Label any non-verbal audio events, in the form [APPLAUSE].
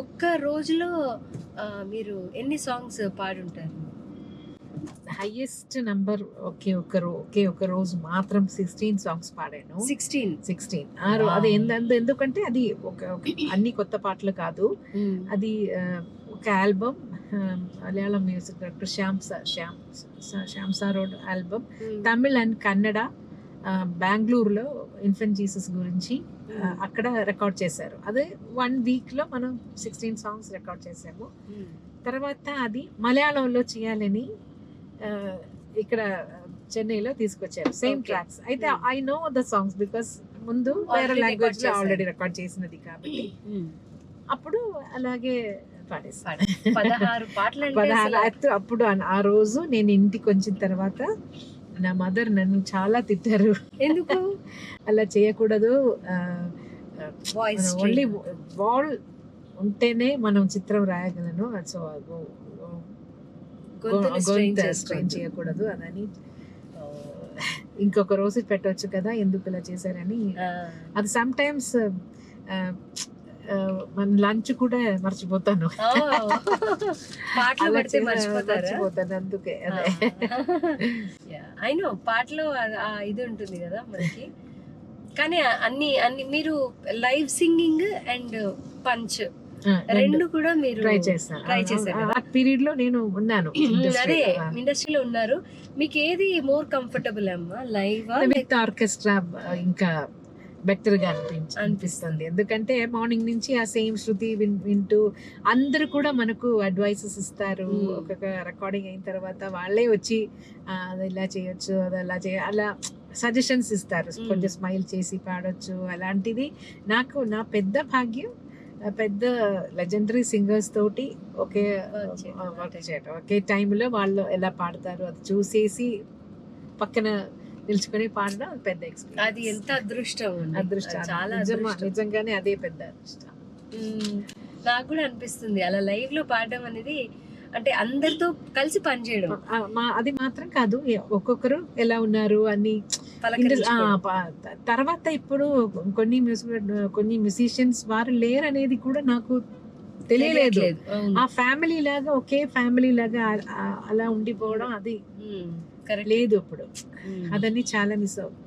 ఒక్క రోజులో ఆ, మీరు ఎన్ని సాంగ్స్ పాడుంటారు? హైయెస్ట్ నంబర్ ఒకే ఒక్క రో ఒకే ఒక రోజు మాత్రం సిక్స్టీన్ సాంగ్స్ పాడాను. సిక్స్టీన్ సిక్స్టీన్ ఆరు అది ఎందు ఎందు- ఎందుకంటే అది ఒక ఒక- అన్ని కొత్త పాటలు కాదు. అది ఆ, ఒక album Malayalam music director Shyam Shyam Shyam సారోడ్ album Tamil and Kannada ఆ, బెంగళూరులో ఇన్ఫెంట్ జీసస్ గురించి ఆ, అక్కడ రికార్డ్ చేశారు. అదే వన్ వీక్లో మనం సిక్స్టీన్ సాంగ్స్ రికార్డ్ చేసాము తర్వాత అది మలయాళంలో చేయాలని ఇక్కడ చెన్నైలో తీసుకొచ్చారు. సేమ్. ట్రాక్స్ అయితే Hmm. I know the songs because ముందు వేరే లాంగ్వేజ్లో. ఆల్రెడీ రికార్డ్ చేసినది కాబట్టి. అప్పుడు అలాగే పాడేస్తాను పదహారు పాటలు పదహారు అప్పుడు ఆ- ఆ రోజు నేను ఇంటికి వచ్చిన తర్వాత నా మదర్ నన్ను చాలా తిట్టారు. ఎందుకు? అలా చేయకూడదు. వాయిస్ ఓన్లీ వాల్ ఉంటేనే మనం చిత్రం రాయగలను. సో చేయకూడదు. అదని. ఇంకొక రోజు పెట్టవచ్చు కదా ఎందుకు ఇలా చేశారని. అది సమ్ టైమ్స్ మన లంచ్ కూడా మర్చిపోతాను. పాటలు పడితే మర్చిపోతాను అందుకే అదే. [LAUGHS] అయినో పాటలో ఇది ఉంటుంది కదా మనకి. కానీ అన్ని అన్ని మీరు లైవ్ సింగింగ్ అండ్ పంచ్ రెండు కూడా మీరు ట్రై చేస్తాను try చేశారు? ఆ పీరియడ్లో నేను ఉన్నాను [CLEARS THROAT] అదే ఇండస్ట్రీలో ఉన్నారు. మీకు ఏది మోర్ కంఫర్టబుల్ అమ్మా? లైవ్ విత్ ఆర్కెస్ట్రా ఇంకా బెటర్గా అనిపించి అనిపిస్తుంది ఎందుకంటే మార్నింగ్ నుంచి ఆ సేమ్ శృతి విన్- వింటూ అందరూ కూడా మనకు అడ్వైసెస్ ఇస్తారు. ఒక్కొక్క రికార్డింగ్ అయిన తర్వాత వాళ్ళే వచ్చి "ఆ, అది ఇలా చేయొచ్చు అది అలా చేయ అలా సజెషన్స్ ఇస్తారు. కొంచెం స్మైల్ చేసి పాడొచ్చు అలాంటిది నాకు నా పెద్ద భాగ్యం పెద్ద లెజెండరీ సింగర్స్ తోటి ఒకే. వర్క్ చేయడం ఒకే టైంలో వాళ్ళు ఎలా పాడతారు అది చూసేసి పక్కన నిల్చుకొని పాడడం అది పెద్ద ఎక్స్పీరియన్స్. అది ఎంత అదృష్టం. అదృష్టం. చాలా నిజంగానే అదే పెద్ద అదృష్టం. నాకు కూడా అనిపిస్తుంది. అలా లైవ్లో పాడడం అనేది అంటే అందరితో కలిసి పనిచేయడం అది మాత్రం కాదు. ఒక్కొక్కరు ఎలా ఉన్నారు అని తర్వాత ఇప్పుడు కొన్ని మ్యూజిక్ కొన్ని మ్యూజిషియన్స్ వారు లేరు అనేది కూడా నాకు తెలియలేదు. ఆ ఫ్యామిలీ లాగా ఒకే ఫ్యామిలీ లాగా అలా ఉండిపోవడం అది లేదు ఇప్పుడు. మ్మ్. అదని చాలా మిస్ అవుతుంది